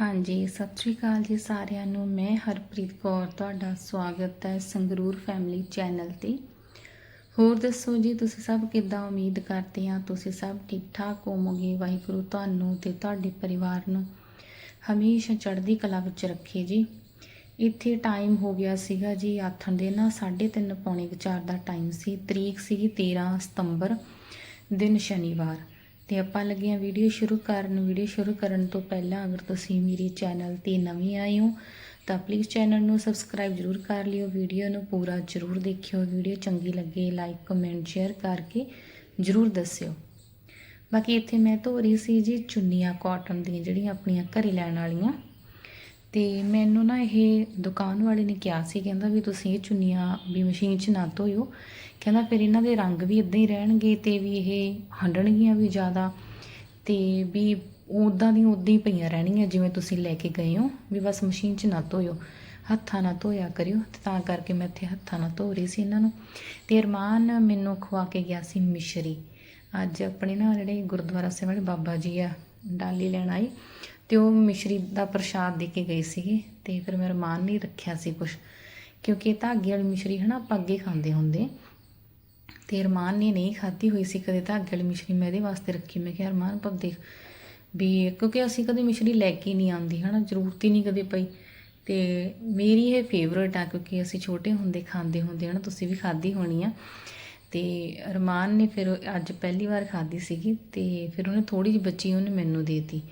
ਹਾਂਜੀ, ਸਤਿ ਸ਼੍ਰੀ ਅਕਾਲ ਜੀ ਸਾਰਿਆਂ ਨੂੰ। ਮੈਂ ਹਰਪ੍ਰੀਤ ਕੌਰ, ਤੁਹਾਡਾ ਸਵਾਗਤ ਹੈ ਸੰਗਰੂਰ ਫੈਮਿਲੀ ਚੈਨਲ ਤੇ। ਹੋਰ ਦੱਸੋ ਜੀ, ਤੁਸੀਂ ਸਭ ਕਿੱਦਾਂ ਉਮੀਦ ਕਰਦੇ ਆ ਤੁਸੀਂ ਸਭ ਠੀਕ ਠਾਕ ਹੋਵੋਗੇ? ਵਾਹਿਗੁਰੂ ਤੁਹਾਨੂੰ ਤੇ ਤੁਹਾਡੇ ਪਰਿਵਾਰ ਨੂੰ ਹਮੇਸ਼ਾ ਚੜ੍ਹਦੀ ਕਲਾ ਵਿੱਚ ਰੱਖੇ ਜੀ। ਇੱਥੇ ਟਾਈਮ ਹੋ ਗਿਆ ਸੀਗਾ ਜੀ, ਆਥਣ ਦੇ ਨਾ 3:30 ਪੌਣੇ ਵਿਚਾਰ ਦਾ ਟਾਈਮ ਸੀ। ਤਰੀਕ ਸੀਗੀ 13 ਸਤੰਬਰ, ਦਿਨ ਸ਼ਨੀਵਾਰ। ਤੇ ਆਪਾਂ ਲੱਗੇ ਹਾਂ ਵੀਡੀਓ ਸ਼ੁਰੂ ਕਰਨ। ਵੀਡੀਓ ਸ਼ੁਰੂ ਕਰਨ ਤੋਂ ਪਹਿਲਾਂ ਅਗਰ ਤੁਸੀਂ ਮੇਰੇ ਚੈਨਲ ਤੇ ਨਵੇਂ ਆਏ ਹੋ, ਤਾਂ ਪਲੀਜ਼ ਚੈਨਲ ਨੂੰ ਸਬਸਕ੍ਰਾਈਬ ਜ਼ਰੂਰ ਕਰ ਲਿਓ। ਵੀਡੀਓ ਨੂੰ ਪੂਰਾ ਜ਼ਰੂਰ ਦੇਖਿਓ। ਵੀਡੀਓ ਚੰਗੀ ਲੱਗੇ ਲਾਈਕ ਕਮੈਂਟ ਸ਼ੇਅਰ ਕਰਕੇ ਜ਼ਰੂਰ ਦੱਸਿਓ। ਬਾਕੀ ਇੱਥੇ ਮੈਂ ਧੋ ਰਹੀ ਸੀ ਜੀ ਚੁੰਨੀਆਂ ਕਾਟਨ ਦੀਆਂ, ਜਿਹੜੀਆਂ ਆਪਣੀਆਂ ਘਰੇ ਲੈਣ ਵਾਲੀਆਂ। ਅਤੇ ਮੈਨੂੰ ਨਾ ਇਹ ਦੁਕਾਨ ਵਾਲੇ ਨੇ ਕਿਹਾ ਸੀ, ਕਹਿੰਦਾ ਵੀ ਤੁਸੀਂ ਇਹ ਚੁੰਨੀਆਂ ਵੀ ਮਸ਼ੀਨ 'ਚ ਨਾ ਧੋਇਓ। ਕਹਿੰਦਾ ਫਿਰ ਇਹਨਾਂ ਦੇ ਰੰਗ ਵੀ ਇਦਾਂ ਹੀ ਰਹਿਣਗੇ ਤੇ ਵੀ ਇਹ ਹੰਡਣਗੀਆਂ ਵੀ ਜ਼ਿਆਦਾ। ਤੇ ਵੀ ਉਦਾਂ ਦੀ ਉਦਾਂ ਹੀ ਪਈਆਂ ਰਹਿਣਗੀਆਂ ਜਿਵੇਂ ਤੁਸੀਂ ਲੈ ਕੇ ਗਏ ਹੋ, ਵੀ ਬਸ ਮਸ਼ੀਨ 'ਚ ਨਾ ਧੋਇਓ। ਹੱਥਾਂ ਨਾਲ ਧੋਇਆ ਕਰਿਓ ਤੇ ਤਾਂ ਕਰਕੇ ਮੈਂ ਇੱਥੇ ਹੱਥਾਂ ਨਾਲ ਧੋ ਰਹੀ ਸੀ ਇਹਨਾਂ ਨੂੰ। ਤੇ ਅਰਮਾਨ ਮੈਨੂੰ ਖਵਾ ਕੇ ਗਿਆ ਸੀ ਮਿਸ਼ਰੀ। ਅੱਜ ਆਪਣੇ ਨਾ ਜਿਹੜੇ ਗੁਰਦੁਆਰਾ ਸਾਹਿਬ ਵਾਲੇ ਬਾਬਾ ਜੀ ਆ, ਡਾਲੀ ਲੈਣ ਆਏ। ਤੇ ਉਹ ਮਿਸ਼ਰੀ ਦਾ ਪ੍ਰਸ਼ਾਦ ਦੇ ਕੇ ਗਏ ਸੀਗੇ ਤੇ ਫਿਰ ਮੈਂ ਰਮਾਨ ਨਹੀਂ ਰੱਖਿਆ ਸੀ ਕੁਝ ਕਿਉਂਕਿ ਇਹ ਧਾਗੇ ਵਾਲੀ ਮਿਸ਼ਰੀ ਹਨਾ ਆਪਾਂ ਅੱਗੇ ਖਾਂਦੇ ਹੁੰਦੇ। ਤੇ ਰਮਾਨ ਨੇ ਨਹੀਂ ਖਾਧੀ ਹੋਈ ਸੀ, ਕਦੇ ਧਾਗੇ ਵਾਲੀ ਮਿਸ਼ਰੀ ਮੈਂ ਇਹਦੇ ਵਾਸਤੇ ਰੱਖੀ। ਮੈਂ ਕਿਹਾ ਰਮਾਨ ਪਰ ਦੇਖ ਵੀ ਕਿਉਂਕਿ ਅਸੀਂ ਕਦੇ ਮਿਸ਼ਰੀ ਲੈ ਕੇ ਨਹੀਂ ਆਂਦੀ ਹਨਾ, ਜ਼ਰੂਰਤ ਹੀ ਨਹੀਂ ਕਦੇ ਪਈ। ਤੇ ਮੇਰੀ ਇਹ ਫੇਵਰਟ ਆ, ਕਿਉਂਕਿ ਅਸੀਂ ਛੋਟੇ ਹੁੰਦੇ ਖਾਂਦੇ ਹੁੰਦੇ ਹਨਾ, ਤੁਸੀਂ ਵੀ ਖਾਧੀ ਹੋਣੀ ਆ। ਤੇ ਰਮਾਨ ਨੇ ਫਿਰ ਅੱਜ ਪਹਿਲੀ ਵਾਰ ਖਾਧੀ ਸੀਗੀ ਤੇ ਫਿਰ ਉਹਨੇ ਥੋੜੀ ਜਿਹੀ ਬੱਚੀ, ਉਹਨੇ ਮੈਨੂੰ ਦੇਤੀ।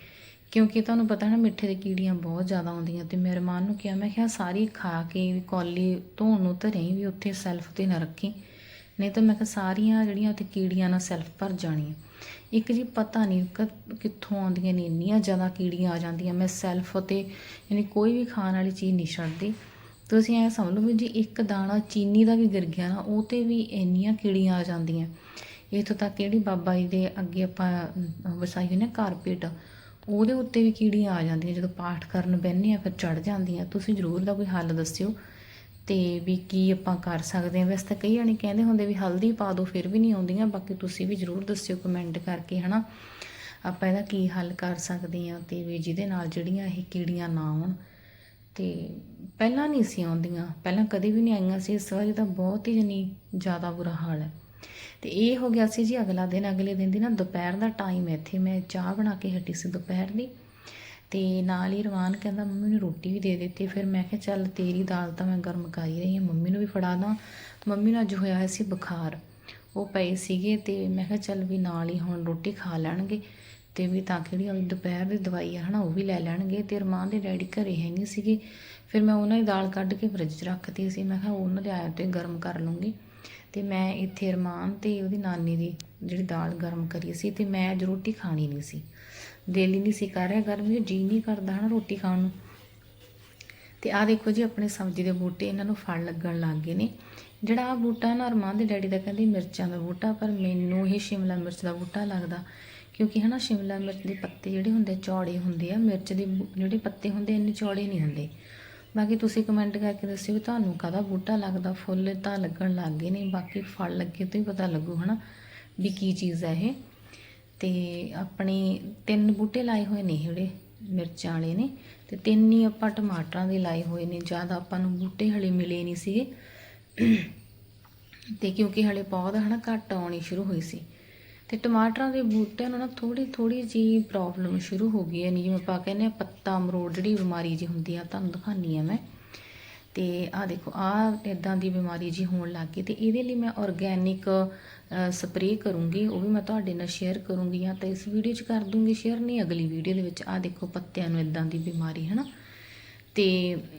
ਕਿਉਂਕਿ ਤੁਹਾਨੂੰ ਪਤਾ ਨਾ ਮਿੱਠੇ ਦੇ ਕੀੜੀਆਂ ਬਹੁਤ ਜ਼ਿਆਦਾ ਆਉਂਦੀਆਂ ਤੇ ਮੇਰੇ ਮਾਨ ਨੂੰ ਕਿਹਾ, ਮੈਂ ਕਿਹਾ ਸਾਰੀ ਖਾ ਕੇ ਵੀ ਕੌਲੀ ਧੋਣ ਨੂੰ ਧਰੇ ਵੀ ਉੱਥੇ ਸੈਲਫ ਤੇ ਨਾ ਰੱਖੀ। ਨਹੀਂ ਤਾਂ ਮੈਂ ਕਿਹਾ ਸਾਰੀਆਂ ਜਿਹੜੀਆਂ ਉੱਥੇ ਕੀੜੀਆਂ ਨਾਲ ਸੈਲਫ ਭਰ ਜਾਣੀਆਂ। ਇੱਕ ਜੀ ਪਤਾ ਨਹੀਂ ਕਿੱਥੋਂ ਆਉਂਦੀਆਂ ਨੇ, ਇੰਨੀਆਂ ਜ਼ਿਆਦਾ ਕੀੜੀਆਂ ਆ ਜਾਂਦੀਆਂ। ਮੈਂ ਸੈਲਫ ਤੇ ਯਾਨੀ ਕੋਈ ਵੀ ਖਾਣ ਵਾਲੀ ਚੀਜ਼ ਨਹੀਂ ਛੱਡਦੀ। ਤੁਸੀਂ ਐ ਸਮਝ ਲਓ ਵੀ ਜੀ ਇੱਕ ਦਾਣਾ ਚੀਨੀ ਦਾ ਵੀ ਗਿਰ ਗਿਆ ਨਾ, ਉਹ ਤੇ ਵੀ ਇੰਨੀਆਂ ਕੀੜੀਆਂ ਆ ਜਾਂਦੀਆਂ। ਇੱਥੋਂ ਤੱਕ ਜਿਹੜੀ ਬਾਬਾ ਜੀ ਦੇ ਅੱਗੇ ਆਪਾਂ ਵਸਾਈ ਹੋਈ ਨਾ ਕਾਰਪੇਟ ਉਹਦੇ ਉੱਤੇ ਵੀ ਕੀੜੀਆਂ ਆ ਜਾਂਦੀਆਂ, ਜਦੋਂ ਪਾਠ ਕਰਨ ਬਹਿੰਦੇ ਆ ਫਿਰ ਚੜ ਜਾਂਦੀਆਂ। ਤੁਸੀਂ ਜ਼ਰੂਰ ਦਾ ਕੋਈ ਹੱਲ ਦੱਸਿਓ ਤੇ ਵੀ ਕੀ ਆਪਾਂ ਕਰ ਸਕਦੇ ਹਾਂ। ਵੈਸੇ ਤਾਂ ਕਈ ਜਾਣੇ ਕਹਿੰਦੇ ਹੁੰਦੇ ਵੀ ਹਲਦੀ ਪਾ ਦਿਓ ਫਿਰ ਵੀ ਨਹੀਂ ਆਉਂਦੀਆਂ। ਬਾਕੀ ਤੁਸੀਂ ਵੀ ਜ਼ਰੂਰ ਦੱਸਿਓ ਕਮੈਂਟ ਕਰਕੇ, ਹਨਾ। ਆਪਾਂ ਇਹਦਾ ਕੀ ਹੱਲ ਕਰ ਸਕਦੇ ਹਾਂ ਤੇ ਵੀ ਜਿਹਦੇ ਨਾਲ ਜਿਹੜੀਆਂ ਇਹ ਕੀੜੀਆਂ ਨਾ ਆਉਣ। ਤੇ ਪਹਿਲਾਂ ਨਹੀਂ ਸੀ ਆਉਂਦੀਆਂ। ਪਹਿਲਾਂ ਕਦੇ ਵੀ ਨਹੀਂ ਆਈਆਂ ਸੀ। ਇਸ ਵਾਰੀ ਤਾਂ ਬਹੁਤ ਹੀ ਜਨੀ ਜ਼ਿਆਦਾ ਬੁਰਾ ਹਾਲ ਹੈ। ਤੇ ਇਹ ਹੋ ਗਿਆ ਸੀ ਜੀ ਅਗਲਾ ਦਿਨ, ਅਗਲੇ ਦਿਨ ਦੀ ਨਾ ਦੁਪਹਿਰ ਦਾ ਟਾਈਮ ਇੱਥੇ। ਮੈਂ ਚਾਹ ਬਣਾ ਕੇ ਹਟੀ ਸੀ ਦੁਪਹਿਰ ਦੀ ਤੇ ਨਾਲ ਹੀ ਰਵਾਨ ਕਹਿੰਦਾ, ਮੰਮੀ ਨੂੰ ਰੋਟੀ ਵੀ ਦੇ ਦਿੱਤੀ। ਫਿਰ ਮੈਂ ਕਿਹਾ, ਚੱਲ ਤੇਰੀ ਦਾਲ ਤਾਂ ਮੈਂ ਗਰਮ ਕਾਈ ਰਹੀ ਹਾਂ, ਮੰਮੀ ਨੂੰ ਵੀ ਫੜਾ ਦਾਂ। ਮੰਮੀ ਨੂੰ ਅੱਜ ਹੋਇਆ ਹੋਇਆ ਸੀ ਬੁਖਾਰ। ਉਹ ਪਏ ਸੀਗੇ ਤੇ ਮੈਂ ਕਿਹਾ, ਚੱਲ ਵੀ ਨਾਲ ਹੀ ਹੁਣ ਰੋਟੀ ਖਾ ਲੈਣਗੇ ਤੇ ਵੀ ਤਾਂ ਕਿ ਜਿਹੜੀ ਦੁਪਹਿਰ ਦੀ ਦਵਾਈ ਆ ਹਨਾ, ਉਹ ਵੀ ਲੈ ਲੈਣਗੇ। ਤੇ ਰਮਾਨ ਦੇ ਡੈਡੀ ਘਰੇ ਹੈ ਨਹੀਂ ਸੀਗੇ। ਫਿਰ ਮੈਂ ਉਹਨਾਂ ਦੀ ਦਾਲ ਕੱਢ ਕੇ ਫਰਿੱਜ 'ਚ ਰੱਖਤੀ ਸੀ। ਮੈਂ ਕਿਹਾ, ਉਹਨਾਂ ਦੇ ਆਇਆ ਤੇ ਗਰਮ ਕਰ ਲੂੰਗੀ। ਤੇ ਮੈਂ ਇੱਥੇ ਰਮਾਨ ਤੇ ਉਹਦੀ ਨਾਨੀ ਦੀ ਜਿਹੜੀ ਦਾਲ ਗਰਮ ਕਰੀ ਸੀ ਤੇ ਮੈਂ ਅੱਜ ਰੋਟੀ ਖਾਣੀ ਨਹੀਂ ਸੀ। ਦਿਲ ਨਹੀਂ ਸੀ ਕਰ ਰਿਹਾ ਗਰਮੀ ਜੀ ਨਹੀਂ ਕਰਦਾ ਹਨਾ ਰੋਟੀ ਖਾਣ ਨੂੰ। ਤੇ ਆਹ ਦੇਖੋ ਜੀ, ਆਪਣੇ ਸਬਜ਼ੀ ਦੇ ਬੂਟੇ ਇਹਨਾਂ ਨੂੰ ਫਲ ਲੱਗਣ ਲੱਗ ਗਏ ਨੇ। ਜਿਹੜਾ ਆ ਬੂਟਾ ਨਾ ਅਰਮਾਨ ਦੇ ਡੈਡੀ ਦਾ ਕਹਿੰਦੇ ਮਿਰਚਾਂ ਦਾ ਬੂਟਾ, ਪਰ ਮੈਨੂੰ ਇਹ ਸ਼ਿਮਲਾ ਮਿਰਚ ਦਾ ਬੂਟਾ ਲੱਗਦਾ। ਕਿਉਂਕਿ ਹਨਾ ਸ਼ਿਮਲਾ ਮਿਰਚ ਦੇ ਪੱਤੇ ਜਿਹੜੇ ਹੁੰਦੇ ਚੌੜੇ ਹੁੰਦੇ ਆ। ਮਿਰਚ ਦੇ ਜਿਹੜੇ ਪੱਤੇ ਹੁੰਦੇ ਇੰਨੇ ਚੌੜੇ ਨਹੀਂ ਹੁੰਦੇ। ਬਾਕੀ ਤੁਸੀਂ ਕਮੈਂਟ ਕਰਕੇ ਦੱਸਿਓ ਵੀ ਤੁਹਾਨੂੰ ਕਾਹਦਾ ਬੂਟਾ ਲੱਗਦਾ, ਫੁੱਲ ਤਾਂ ਲੱਗਣ ਲੱਗ ਗਏ ਨੇ, ਬਾਕੀ ਫਲ ਲੱਗੇ ਤੋਂ ਹੀ ਪਤਾ ਲੱਗੂ, ਹਨਾ, ਵੀ ਕੀ ਚੀਜ਼ ਹੈ ਇਹ। ਤੇ ਆਪਣੇ ਤਿੰਨ ਬੂਟੇ ਲਾਏ ਹੋਏ ਨੇ ਜਿਹੜੇ, ਮਿਰਚਾਂ ਵਾਲੇ ਨੇ, ਤੇ ਤਿੰਨ ਹੀ ਆਪਾਂ ਟਮਾਟਰਾਂ ਦੇ ਲਾਏ ਹੋਏ ਨੇ, ਜ਼ਿਆਦਾ ਆਪਾਂ ਨੂੰ ਬੂਟੇ ਹਲੇ ਮਿਲੇ ਨਹੀਂ ਸੀਗੇ। ਤੇ ਕਿਉਂਕਿ ਹਲੇ ਪੌਦਾ ਹਨਾ, ਘੱਟ ਆਉਣੀ ਸ਼ੁਰੂ ਹੋਈ ਸੀ। ਤੇ ਟਮਾਟਰਾਂ ਦੇ ਬੂਟਿਆਂ ਨੂੰ ਨਾ ਥੋੜੀ ਥੋੜੀ ਜੀ ਪ੍ਰੋਬਲਮ ਸ਼ੁਰੂ ਹੋ ਗਈ ਹੈ ਨੀ, ਜਿਵੇਂ ਆਪਾਂ ਕਹਿੰਦੇ ਆ ਪੱਤਾ ਮਰੋੜ ਜਿਹੜੀ ਬਿਮਾਰੀ ਜੀ ਹੁੰਦੀ ਆ, ਤੁਹਾਨੂੰ ਦਿਖਾਨੀ ਆ ਮੈਂ। ਤੇ ਆਹ ਦੇਖੋ, ਆਹ ਇਦਾਂ ਦੀ ਬਿਮਾਰੀ ਜੀ ਹੋਣ ਲੱਗ ਗਈ ਤੇ ਇਹਦੇ ਲਈ ਮੈਂ ਆਰਗੈਨਿਕ ਸਪਰੇਅ ਕਰੂੰਗੀ, ਉਹ ਵੀ ਮੈਂ ਤੁਹਾਡੇ ਨਾਲ ਸ਼ੇਅਰ ਕਰੂੰਗੀ। ਜਾਂ ਤਾਂ ਇਸ ਵੀਡੀਓ 'ਚ ਕਰ ਦੂੰਗੀ ਸ਼ੇਅਰ ਨਹੀਂ, ਅਗਲੀ ਵੀਡੀਓ ਦੇ ਵਿੱਚ ਆਹ ਦੇਖੋ ਪੱਤਿਆਂ ਨੂੰ ਇਦਾਂ ਦੀ ਬਿਮਾਰੀ ਹੈ ਨਾ ਤੇ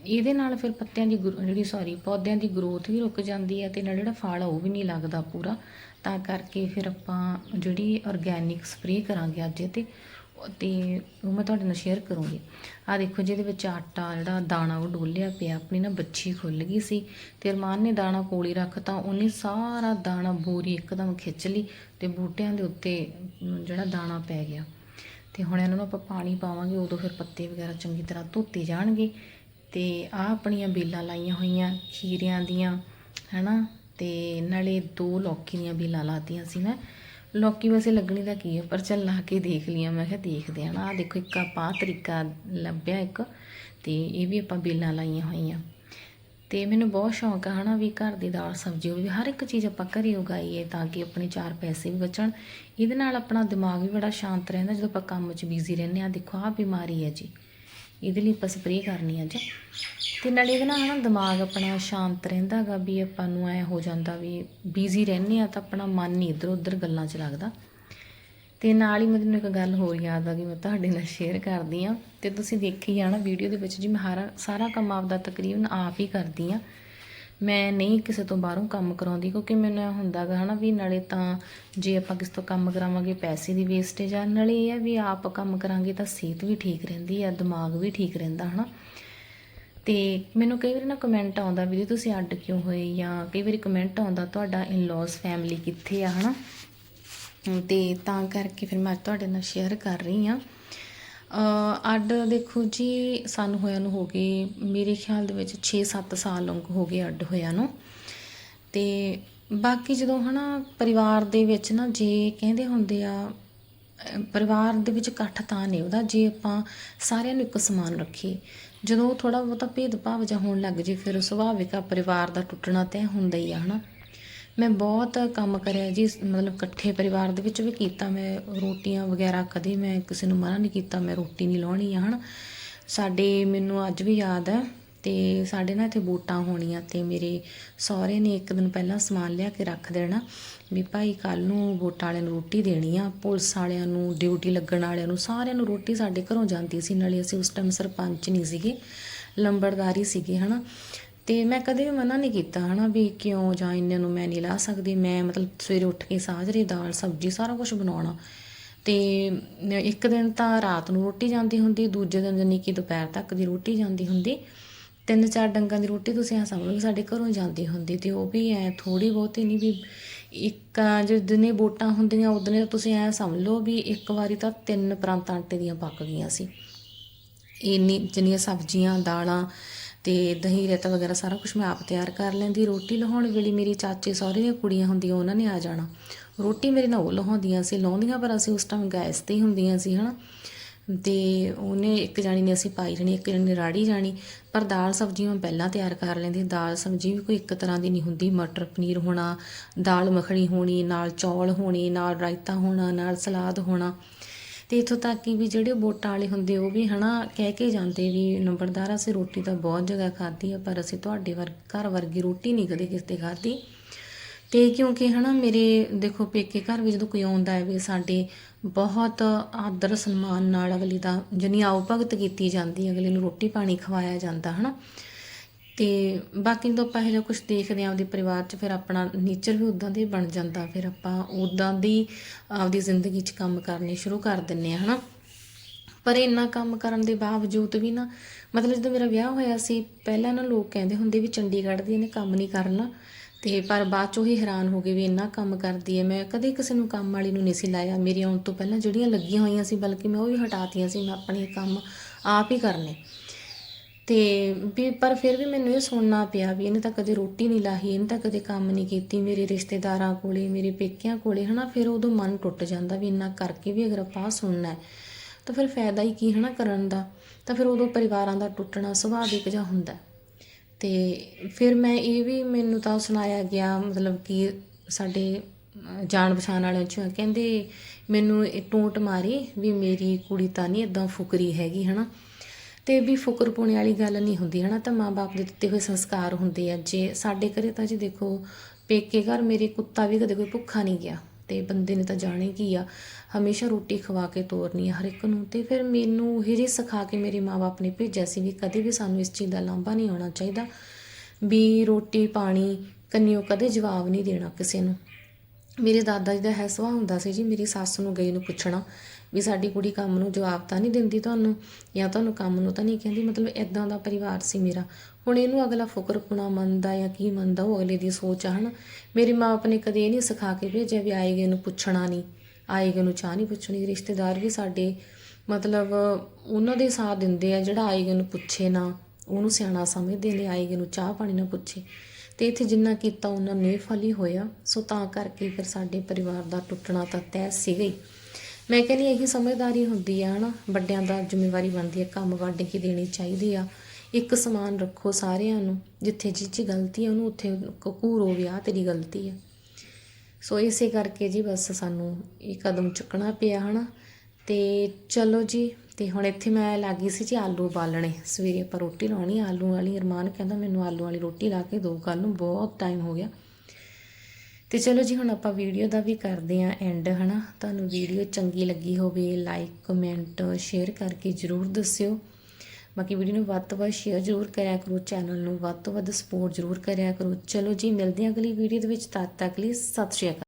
ਇਹਦੇ ਨਾਲ ਫਿਰ ਪੱਤਿਆਂ ਦੀ ਗਰੋ- ਜਿਹੜੀ ਸੌਰੀ ਪੌਦਿਆਂ ਦੀ ਗਰੋਥ ਵੀ ਰੁਕ ਜਾਂਦੀ ਹੈ ਤੇ ਨਾਲ ਜਿਹੜਾ ਫਲ ਆ ਉਹ ਵੀ ਨਹੀਂ ਲੱਗਦਾ ਪੂਰਾ। ਤਾਂ ਕਰਕੇ ਫਿਰ ਆਪਾਂ ਜਿਹੜੀ ਆਰਗੈਨਿਕ ਸਪਰੇਅ ਕਰਾਂਗੇ ਅੱਜ ਇਹ ਤੇ ਤੇ ਉਹ ਮੈਂ ਤੁਹਾਡੇ ਨਾਲ ਸ਼ੇਅਰ ਕਰੂੰਗੀ। ਆ ਦੇਖੋ ਜਿਹਦੇ ਵਿੱਚ ਆਟਾ, ਜਿਹੜਾ ਦਾਣਾ ਉਹ ਡੋਲਿਆ ਪਿਆ, ਆਪਣੀ ਨਾ ਬੱਚੀ ਖੁੱਲ ਗਈ ਸੀ ਤੇ ਅਰਮਾਨ ਨੇ ਦਾਣਾ ਕੋਲੀ ਰੱਖਤਾ ਉਹਨੇ ਸਾਰਾ ਦਾਣਾ ਬੋਰੀ ਇੱਕਦਮ ਖਿੱਚ ਲਈ ਤੇ ਬੂਟਿਆਂ ਦੇ ਉੱਤੇ ਜਿਹੜਾ ਦਾਣਾ ਪੈ ਗਿਆ। ਤੇ ਹੁਣ ਇਹਨਾਂ ਨੂੰ ਆਪਾਂ ਪਾਣੀ ਪਾਵਾਂਗੇ, ਉਦੋਂ ਫਿਰ ਪੱਤੇ ਵਗੈਰਾ ਚੰਗੀ ਤਰ੍ਹਾਂ ਧੋਤੇ ਜਾਣਗੇ। ਤੇ ਆਹ ਆਪਣੀਆਂ ਬੇਲਾਂ ਲਾਈਆਂ ਹੋਈਆਂ ਖੀਰਿਆਂ ਦੀਆਂ, ਹੈਨਾ? ਤੇ ਨਾਲੇ ਦੋ ਲੌਕੀ ਦੀਆਂ ਬੇਲਾਂ ਲਾਤੀਆਂ ਸੀ ਮੈਂ। ਲੌਕੀ ਵੈਸੇ ਲੱਗਣੀ ਦਾ ਕੀ ਹੈ ਪਰ ਚੱਲ ਲਾ ਕੇ ਦੇਖ ਲਿਆ ਮੈਂ ਕਿਹਾ ਦੇਖਦੇ ਹਾਂ। ਨਾ ਆਹ ਦੇਖੋ, ਇੱਕ ਆਪਾਂ ਆਹ ਤਰੀਕਾ ਲੱਭਿਆ ਇੱਕ, ਤੇ ਇਹ ਵੀ ਆਪਾਂ ਬੇਲਾਂ ਲਾਈਆਂ ਹੋਈਆਂ। ਤੇ ਮੈਨੂੰ ਬਹੁਤ ਸ਼ੌਂਕ ਆ ਹਨਾ ਵੀ ਘਰ ਦੀ ਦਾਲ ਸਬਜ਼ੀ ਹੋਵੇ ਹਰ ਇੱਕ ਚੀਜ਼ ਆਪਾਂ ਘਰੇ ਉਗਾਈਏ ਤਾਂ ਕਿ ਆਪਣੇ ਚਾਰ ਪੈਸੇ ਵੀ ਬਚਣ। ਇਹਦੇ ਨਾਲ ਆਪਣਾ ਦਿਮਾਗ ਵੀ ਬੜਾ ਸ਼ਾਂਤ ਰਹਿੰਦਾ ਜਦੋਂ ਆਪਾਂ ਕੰਮ 'ਚ ਬਿਜ਼ੀ ਰਹਿੰਦੇ ਆ ਦੇਖੋ ਆਹ ਬਿਮਾਰੀ ਹੈ ਜੀ। ਇਹਦੇ ਲਈ ਆਪਾਂ ਸਪਰੇਅ ਕਰਨੀ ਅੱਜ ਤੇ ਨਾਲੇ ਇਹਦੇ ਨਾਲ ਹਨਾ ਦਿਮਾਗ ਆਪਣਾ ਸ਼ਾਂਤ ਰਹਿੰਦਾ ਗਾ ਵੀ ਆਪਾਂ ਨੂੰ ਐ ਹੋ ਜਾਂਦਾ ਵੀ ਬਿਜ਼ੀ ਰਹਿੰਦੇ ਆ ਤਾਂ ਆਪਣਾ ਮਨ ਨਹੀਂ ਇੱਧਰ ਉੱਧਰ ਗੱਲਾਂ 'ਚ ਲੱਗਦਾ। ਤੇ ਨਾਲ ਹੀ ਮੈਨੂੰ ਇੱਕ ਗੱਲ ਹੋਰ ਯਾਦ ਆ ਗਈ, ਮੈਂ ਤੁਹਾਡੇ ਨਾਲ ਸ਼ੇਅਰ ਕਰਦੀ ਆ ਤੇ ਤੁਸੀਂ ਦੇਖੀ ਆ ਨਾ ਵੀਡੀਓ ਦੇ ਵਿੱਚ ਜੀ ਮੈਂ ਹਾਰਾ ਸਾਰਾ ਕੰਮ ਆਪਦਾ ਤਕਰੀਬਨ ਆਪ ਹੀ ਕਰਦੀ ਆ। ਮੈਂ ਨਹੀਂ ਕਿਸੇ ਤੋਂ ਬਾਹਰੋਂ ਕੰਮ ਕਰਾਉਂਦੀ ਕਿਉਂਕਿ ਮੈਨੂੰ ਇਹ ਹੁੰਦਾ ਗਾ ਹਨਾ ਵੀ ਨਾਲੇ ਤਾਂ ਜੇ ਆਪਾਂ ਕਿਸੇ ਤੋਂ ਕੰਮ ਕਰਾਵਾਂਗੇ ਪੈਸੇ ਦੀ ਵੇਸਟੇਜ ਆ, ਨਾਲੇ ਇਹ ਆ ਵੀ ਆਪ ਕੰਮ ਕਰਾਂਗੇ ਤਾਂ ਸਿਹਤ ਵੀ ਠੀਕ ਰਹਿੰਦੀ ਆ, ਦਿਮਾਗ ਵੀ ਠੀਕ ਰਹਿੰਦਾ ਹਨਾ। ਤੇ ਮੈਨੂੰ ਕਈ ਵਾਰੀ ਨਾ ਕਮੈਂਟ ਆਉਂਦਾ ਵੀ ਤੁਸੀਂ ਅੱਡ ਕਿਉਂ ਹੋਏ ਜਾਂ ਕਈ ਵਾਰੀ ਕਮੈਂਟ ਆਉਂਦਾ ਤੁਹਾਡਾ ਇਨ-ਲॉज ਫੈਮਿਲੀ ਕਿੱਥੇ ਆ ਹਨਾ। ਤੇ ਤਾਂ ਕਰਕੇ ਫਿਰ ਮੈਂ ਤੁਹਾਡੇ ਨਾਲ ਸ਼ੇਅਰ ਕਰ ਰਹੀ ਹਾਂ। ਅੱਡ ਦੇਖੋ ਜੀ, ਸਾਨੂੰ ਹੋਇਆ ਨੂੰ ਹੋ ਗਏ, ਮੇਰੇ ਖਿਆਲ ਦੇ ਵਿੱਚ 6-7 ਸਾਲ ਲੰਘ ਹੋ ਗਏ ਅੱਡ ਹੋਇਆ ਨੂੰ। ਤੇ ਬਾਕੀ ਜਦੋਂ ਹਨਾ ਪਰਿਵਾਰ ਦੇ ਵਿੱਚ ਨਾ ਜੇ ਕਹਿੰਦੇ ਹੁੰਦੇ ਆ ਪਰਿਵਾਰ ਦੇ ਵਿੱਚ ਇਕੱਠ ਤਾਂ ਨਹੀਂ ਉਹਦਾ, ਜੇ ਆਪਾਂ ਸਾਰਿਆਂ ਨੂੰ ਇੱਕ ਸਮਾਨ ਰੱਖੀਏ, ਜਦੋਂ ਥੋੜਾ ਬਹੁਤਾ ਭੇਦਭਾਵ ਜਿਹਾ ਹੋਣ ਲੱਗ ਜੇ, ਫਿਰ ਸੁਭਾਵਿਕ ਆ, ਪਰਿਵਾਰ ਦਾ ਟੁੱਟਣਾ ਤੈਅ ਹੁੰਦਾ ਹੀ ਆ ਹਨਾ। ਮੈਂ ਬਹੁਤ ਕੰਮ ਕਰਿਆ ਜੀ, ਮਤਲਬ ਇਕੱਠੇ ਪਰਿਵਾਰ ਦੇ ਵਿੱਚ ਵੀ ਕੀਤਾ ਮੈਂ, ਰੋਟੀਆਂ ਵਗੈਰਾ ਕਦੇ ਮੈਂ ਕਿਸੇ ਨੂੰ ਮਨਾ ਨਹੀਂ ਕੀਤਾ, ਮੈਂ ਰੋਟੀ ਨਹੀਂ ਲਾਉਣੀ ਆ, ਹਨਾ। ਸਾਡੇ, ਮੈਨੂੰ ਅੱਜ ਵੀ ਯਾਦ ਹੈ ਤੇ ਸਾਡੇ ਨਾ ਇੱਥੇ ਵੋਟਾਂ ਹੋਣੀਆਂ ਤੇ ਮੇਰੇ ਸਹੁਰੇ ਨੇ ਇੱਕ ਦਿਨ ਪਹਿਲਾਂ ਸਮਾਨ ਲਿਆ ਕੇ ਰੱਖ ਦੇਣਾ ਵੀ ਭਾਈ ਕੱਲ ਨੂੰ ਵੋਟਾਂ ਵਾਲਿਆਂ ਨੂੰ ਰੋਟੀ ਦੇਣੀ ਆ, ਪੁਲਿਸ ਵਾਲਿਆਂ ਨੂੰ ਡਿਊਟੀ ਲੱਗਣ ਵਾਲਿਆਂ ਨੂੰ, ਸਾਰਿਆਂ ਨੂੰ ਰੋਟੀ ਸਾਡੇ ਘਰੋਂ ਜਾਂਦੀ ਸੀ, ਨਾਲੇ ਅਸੀਂ ਉਸ ਟਾਈਮ ਸਰਪੰਚ ਨਹੀਂ ਸੀਗੇ, ਲੰਬੜਦਾਰੀ ਸੀਗੇ, ਹਨਾ। ਤੇ ਮੈਂ ਕਦੇ ਵੀ ਮਨਾ ਨਹੀਂ ਕੀਤਾ, ਹਨਾ, ਵੀ ਕਿਉਂ ਜਾਂ ਇਹਨਾਂ ਨੂੰ ਮੈਂ ਨਹੀਂ ਲਾ ਸਕਦੀ, ਮੈਂ ਮਤਲਬ ਸਵੇਰੇ ਉੱਠ ਕੇ ਸਾਜਰੇ ਦਾਲ, ਸਬਜ਼ੀ ਸਾਰਾ ਕੁਝ ਬਣਾਉਣਾ। ਤੇ ਇੱਕ ਦਿਨ ਤਾਂ ਰਾਤ ਨੂੰ ਰੋਟੀ ਜਾਂਦੀ ਹੁੰਦੀ, ਦੂਜੇ ਦਿਨ ਜਾਨੀ ਕਿ ਦੁਪਹਿਰ ਤੱਕ ਦੀ ਰੋਟੀ ਜਾਂਦੀ ਹੁੰਦੀ। ਤਿੰਨ ਚਾਰ ਡੰਗਾਂ ਦੀ ਰੋਟੀ ਤੁਸੀਂ ਆ ਸਮਝ ਲਓ ਕਿ ਸਾਡੇ ਘਰੋਂ ਜਾਂਦੀ ਹੁੰਦੀ ਤੇ ਉਹ ਵੀ ਐ ਥੋੜੀ ਬਹੁਤੀ ਨਹੀਂ ਵੀ ਇੱਕ ਜਿਸ ਦਿਨੇ ਵੋਟਾਂ ਹੁੰਦੀਆਂ ਉਦਨੇ ਤੁਸੀਂ ਐ ਸਮਝ ਲਓ ਵੀ ਇੱਕ ਵਾਰੀ ਤਾਂ ਤਿੰਨ ਪ੍ਰਾਂਤਾਂ ਆਟੇ ਦੀਆਂ ਪੱਕ ਗਈਆਂ ਸੀ। ਇੰਨੀ, ਜਿੰਨੀਆਂ ਸਬਜ਼ੀਆਂ, ਦਾਲਾਂ ਤੇ ਦਹੀਂ, ਰੇਤਾ ਵਗੈਰਾ ਸਾਰਾ ਕੁਝ ਮੈਂ ਆਪ ਤਿਆਰ ਕਰ ਲੈਂਦੀ। ਰੋਟੀ ਲਹਾਉਣ ਵੇਲੇ ਮੇਰੀ ਚਾਚੇ ਸਹੁਰੇ ਦੀਆਂ ਕੁੜੀਆਂ ਹੁੰਦੀਆਂ, ਉਹਨਾਂ ਨੇ ਆ ਜਾਣਾ। ਰੋਟੀ ਮੇਰੇ ਨਾਲ ਉਹ ਲਹਾਉਂਦੀਆਂ ਸੀ, ਲਾਉਂਦੀਆਂ ਪਰ ਅਸੀਂ ਉਸ ਟਾਈਮ ਗੈਸ ਤੇ ਹੀ ਹੁੰਦੀਆਂ ਸੀ, ਹਨਾ। ਤੇ ਉਹਨੇ ਇੱਕ ਜਾਣੀ ਨੇ ਅਸੀਂ ਪਾਈ ਜਾਣੀ, ਇੱਕ ਜਾਣੀ ਨੇ ਰਾੜੀ ਜਾਣੀ। ਪਰ ਦਾਲ ਸਬਜ਼ੀ ਮੈਂ ਪਹਿਲਾਂ ਤਿਆਰ ਕਰ ਲੈਂਦੀ। ਦਾਲ ਸਬਜ਼ੀ ਵੀ ਕੋਈ ਇੱਕ ਤਰ੍ਹਾਂ ਦੀ ਨਹੀਂ ਹੁੰਦੀ, ਮਟਰ ਪਨੀਰ ਹੋਣਾ, ਦਾਲ ਮੱਖਣੀ ਹੋਣੀ, ਨਾਲ ਚੌਲ ਹੋਣੇ, ਨਾਲ ਰਾਇਤਾ ਹੋਣਾ, ਨਾਲ ਸਲਾਦ ਹੋਣਾ। ਤੇ ਇਥੋਂ ਤੱਕ ਕਿ ਵੀ ਜਿਹੜੇ ਵੋਟਾਂ ਵਾਲੇ ਹੁੰਦੇ, ਉਹ ਵੀ ਹਨਾ ਕਹਿ ਕੇ ਜਾਂਦੇ ਵੀ ਨੰਬਰਦਾਰ, ਅਸੀਂ ਰੋਟੀ ਤਾਂ ਬਹੁਤ ਜਗ੍ਹਾ ਖਾਧੀ ਆ, ਪਰ ਅਸੀਂ ਤੁਹਾਡੇ ਵਰ, ਘਰ ਵਰਗੀ ਰੋਟੀ ਨਹੀਂ ਕਦੇ ਕਿਸੇ ਤੇ ਖਾਧੀ। ਤੇ ਕਿਉਂਕਿ ਹਨਾ ਮੇਰੇ ਦੇਖੋ ਪੇਕੇ ਘਰ ਵੀ ਜਦੋਂ ਕੋਈ ਆਉਂਦਾ ਹੈ ਵੀ ਸਾਡੇ ਬਹੁਤ ਆਦਰ ਸਨਮਾਨ ਨਾਲ ਅਗਲੀ ਦਾ ਜਨੀ ਆਓ ਭਗਤ ਕੀਤੀ ਜਾਂਦੀ ਹੈ ਅਗਲੇ ਨੂੰ ਰੋਟੀ ਪਾਣੀ ਖਵਾਇਆ ਜਾਂਦਾ ਹਨਾ। ਤੇ ਬਾਕੀ ਤੋਂ ਆਪਾਂ ਇਹੋ ਜਿਹਾ ਕੁਝ ਦੇਖਦੇ ਆਂ ਆਪਦੇ ਪਰਿਵਾਰ 'ਚ, ਫਿਰ ਆਪਣਾ ਨੇਚਰ ਵੀ ਉਦਾਂ ਦਾ ਹੀ ਬਣ ਜਾਂਦਾ। ਫਿਰ ਆਪਾਂ ਉਦਾਂ ਦੀ ਆਪਦੀ ਜ਼ਿੰਦਗੀ 'ਚ ਕੰਮ ਕਰਨੇ ਸ਼ੁਰੂ ਕਰ ਦਿੰਨੇ ਆ ਹਨਾ? ਪਰ ਇੰਨਾ ਕੰਮ ਕਰਨ ਦੇ ਬਾਵਜੂਦ ਵੀ ਨਾ, ਮਤਲਬ ਜਦੋਂ ਮੇਰਾ ਵਿਆਹ ਹੋਇਆ ਸੀ, ਪਹਿਲਾਂ ਨਾ ਲੋਕ ਕਹਿੰਦੇ ਹੁੰਦੇ ਵੀ ਚੰਡੀਗੜ੍ਹ ਦੀ ਇਹਨੇ ਕੰਮ ਨਹੀਂ ਕਰਨਾ। ਤੇ ਪਰ ਬਾਅਦ ਚੋਂ ਹੀ ਹੈਰਾਨ ਹੋ ਗਏ ਵੀ ਇੰਨਾ ਕੰਮ ਕਰਦੀ ਹੈ। ਮੈਂ ਕਦੇ ਕਿਸੇ ਨੂੰ ਕੰਮ ਵਾਲੀ ਨੂੰ ਨਹੀਂ ਸੀ ਲਾਇਆ। ਮੇਰੇ ਆਉਣ ਤੋਂ ਪਹਿਲਾਂ ਜਿਹੜੀਆਂ ਲੱਗੀਆਂ ਹੋਈਆਂ ਸੀ, ਬਲਕਿ ਮੈਂ ਉਹ ਵੀ ਹਟਾਤੀਆਂ ਸੀ, ਮੈਂ ਆਪਣੇ ਕੰਮ ਆਪ ਹੀ ਕਰਨੇ। ਤੇ ਵੀ ਪਰ ਫਿਰ ਵੀ ਮੈਨੂੰ ਇਹ ਸੁਣਨਾ ਪਿਆ ਵੀ ਇਹਨੇ ਤਾਂ ਕਦੇ ਰੋਟੀ ਨਹੀਂ ਲਾਹੀ, ਇਹਨੇ ਤਾਂ ਕਦੇ ਕੰਮ ਨਹੀਂ ਕੀਤੀ, ਮੇਰੇ ਰਿਸ਼ਤੇਦਾਰਾਂ ਕੋਲੇ, ਮੇਰੇ ਪੇਕਿਆਂ ਕੋਲੇ, ਹਨਾ, ਫਿਰ ਉਦੋਂ ਮਨ ਟੁੱਟ ਜਾਂਦਾ ਵੀ ਇੰਨਾ ਕਰਕੇ ਵੀ ਅਗਰ ਆਪਾਂ ਆਹ ਸੁਣਨਾ ਹੈ, ਤਾਂ ਫਿਰ ਫਾਇਦਾ ਹੀ ਕੀ, ਹਨਾ, ਕਰਨ ਦਾ, ਤਾਂ ਫਿਰ ਉਦੋਂ ਪਰਿਵਾਰਾਂ ਦਾ ਟੁੱਟਣਾ ਸੁਭਾਵਿਕ ਜਿਹਾ ਹੁੰਦਾ ਹੈ। ਤੇ ਫਿਰ ਮੈਂ ਇਹ ਵੀ ਮੈਨੂੰ ਤਾਂ ਸੁਣਾਇਆ ਗਿਆ, ਮਤਲਬ ਕਿ ਸਾਡੇ ਜਾਣ ਪਛਾਣ ਵਾਲਿਆਂ ਚੋਂ ਕਹਿੰਦੇ, ਮੈਨੂੰ ਇਹ ਟੋਂਟ ਮਾਰੀ ਵੀ ਮੇਰੀ ਕੁੜੀ ਤਾਂ ਨਹੀਂ ਇਦਾਂ ਫੁਕਰੀ ਹੈਗੀ, ਹਨਾ ਤੇ ਵੀ ਫੁਕਰ ਪਾਉਣ ਵਾਲੀ ਗੱਲ ਨਹੀਂ ਹੁੰਦੀ, ਹਨਾ? ਤਾਂ ਮਾਪੇ ਦੇ ਦਿੱਤੇ ਹੋਏ ਸੰਸਕਾਰ ਹੁੰਦੇ ਆ। ਜੇ ਸਾਡੇ ਘਰੇ ਤਾਂ ਜੀ ਦੇਖੋ, ਪੇਕੇ ਘਰ ਮੇਰੇ ਕੁੱਤਾ ਵੀ ਕਦੇ ਕੋਈ ਭੁੱਖਾ ਨਹੀਂ ਗਿਆ ਤੇ ਬੰਦੇ ਨੇ ਤਾਂ ਜਾਣੇ ਕੀ ਆ? ਹਮੇਸ਼ਾ ਰੋਟੀ ਖਵਾ ਕੇ ਤੋਰਨੀ ਆ ਹਰ ਇੱਕ ਨੂੰ ਤੇ ਫਿਰ ਮੈਨੂੰ ਇਹ ਜੀ ਸਿਖਾ ਕੇ ਮੇਰੇ ਮਾਪੇ ਨੇ ਭੇਜਿਆ ਸੀ ਵੀ ਕਦੇ ਵੀ ਸਾਨੂੰ ਇਸ ਚੀਜ਼ ਦਾ ਲਾਂਭਾ ਨਹੀਂ ਆਉਣਾ ਚਾਹੀਦਾ ਵੀ ਰੋਟੀ, ਪਾਣੀ ਕੰਨਿਓ ਕਦੇ ਜਵਾਬ ਨਹੀਂ ਦੇਣਾ ਕਿਸੇ ਨੂੰ। ਮੇਰੇ ਦਾਦਾ ਜੀ ਦਾ ਹੈ ਸੁਭਾਅ ਹੁੰਦਾ ਸੀ ਜੀ, ਮੇਰੀ ਸੱਸ ਨੂੰ ਗਈ ਨੂੰ ਪੁੱਛਣਾ ਵੀ ਸਾਡੀ ਕੁੜੀ ਕੰਮ ਨੂੰ ਜਵਾਬ ਤਾਂ ਨਹੀਂ ਦਿੰਦੀ ਤੁਹਾਨੂੰ, ਜਾਂ ਤੁਹਾਨੂੰ ਕੰਮ ਨੂੰ ਤਾਂ ਨਹੀਂ ਕਹਿੰਦੀ, ਮਤਲਬ ਇਦਾਂ ਦਾ ਪਰਿਵਾਰ ਸੀ ਮੇਰਾ। ਹੁਣ ਇਹਨੂੰ ਅਗਲਾ ਫੁਕਰਪੁਣਾ ਮੰਨਦਾ ਜਾਂ ਕੀ ਮੰਨਦਾ, ਉਹ ਅਗਲੇ ਦੀ ਸੋਚ ਆ, ਹਨ? ਮੇਰੇ ਮਾਪੇ ਨੇ ਕਦੇ ਇਹ ਨਹੀਂ ਸਿਖਾ ਕੇ ਭੇਜਿਆ ਵੀ ਆਏਗੇ ਨੂੰ ਪੁੱਛਣਾ ਨਹੀਂ, ਆਏਗੇ ਨੂੰ ਚਾਹ ਨਹੀਂ ਪੁੱਛਣੀ। ਰਿਸ਼ਤੇਦਾਰ ਵੀ ਸਾਡੇ, ਮਤਲਬ ਉਹਨਾਂ ਦੇ ਸਾਥ ਦਿੰਦੇ ਆ, ਜਿਹੜਾ ਆਏਗੇ ਨੂੰ ਪੁੱਛੇ ਨਾ, ਉਹਨੂੰ ਸਿਆਣਾ ਸਮਝਦੇ ਨੇ, ਆਏਗੇ ਨੂੰ ਚਾਹ ਪਾਣੀ ਨਾ ਪੁੱਛੇ। ਤੇ ਇੱਥੇ ਜਿੰਨਾ ਕੀਤਾ ਉਹਨਾਂ ਨੇ ਫਲੀ ਹੋਇਆ। ਸੋ ਤਾਂ ਕਰਕੇ ਫਿਰ ਸਾਡੇ ਪਰਿਵਾਰ ਦਾ ਟੁੱਟਣਾ ਤਾਂ ਤੈਅ ਸੀਗਾ ਹੀ। ਮੈਂ ਕਹਿੰਦੀ ਇਹੀ ਸਮਝਦਾਰੀ ਹੁੰਦੀ ਆ ਹਨਾ, ਵੱਡਿਆਂ ਦਾ ਜ਼ਿੰਮੇਵਾਰੀ ਬਣਦੀ ਆ, ਕੰਮ ਵੰਡ ਕੇ ਦੇਣੀ ਚਾਹੀਦੀ ਆ। ਇੱਕ ਸਮਾਨ ਰੱਖੋ ਸਾਰਿਆਂ ਨੂੰ, ਜਿੱਥੇ ਜਿੱਚੀ ਗਲਤੀ ਆ, ਉਹਨੂੰ ਉੱਥੇ ਘੂਰੋ ਵੀ ਆ ਤੇਰੀ ਗਲਤੀ ਆ। ਸੋ ਇਸੇ ਕਰਕੇ ਜੀ ਬਸ ਸਾਨੂੰ ਇਹ ਕਦਮ ਚੁੱਕਣਾ ਪਿਆ ਹਨਾ। ਤੇ ਚਲੋ ਜੀ, ਤੇ ਹੁਣ ਇੱਥੇ ਮੈਂ ਲੱਗੀ ਸੀ ਜੀ ਆਲੂ ਉਬਾਲਣੇ। ਸਵੇਰੇ ਆਪਾਂ ਰੋਟੀ ਲਾਉਣੀ ਆਲੂ ਵਾਲੀ। ਅਰਮਾਨ ਕਹਿੰਦਾ ਮੈਨੂੰ ਆਲੂ ਵਾਲੀ ਰੋਟੀ ਲਾ ਕੇ ਦੋ ਕੱਲ ਨੂੰ ਬਹੁਤ ਟਾਈਮ ਹੋ ਗਿਆ। ਤੇ ਚਲੋ ਜੀ, ਹੁਣ ਆਪਾਂ ਵੀਡੀਓ ਦਾ ਵੀ ਕਰਦੇ ਆਂ ਐਂਡ ਹਨਾ? ਤੁਹਾਨੂੰ ਵੀਡੀਓ ਚੰਗੀ ਲੱਗੀ ਹੋਵੇ ਲਾਈਕ ਕਮੈਂਟ ਸ਼ੇਅਰ ਕਰਕੇ ਜਰੂਰ ਦੱਸਿਓ। ਬਾਕੀ ਵੀਡੀਓ ਨੂੰ ਵੱਧ ਤੋਂ ਵੱਧ ਸ਼ੇਅਰ ਜਰੂਰ ਕਰਿਆ ਕਰੋ ਚੈਨਲ ਨੂੰ ਵੱਧ ਤੋਂ ਵੱਧ ਸਪੋਰਟ ਜਰੂਰ ਕਰਿਆ ਕਰੋ। ਚਲੋ ਜੀ, ਮਿਲਦੇ ਆਂ ਅਗਲੀ ਵੀਡੀਓ ਦੇ ਵਿੱਚ। ਤਦ ਤੱਕ ਲਈ ਸਤਿ ਸ਼੍ਰੀ ਅਕਾਲ।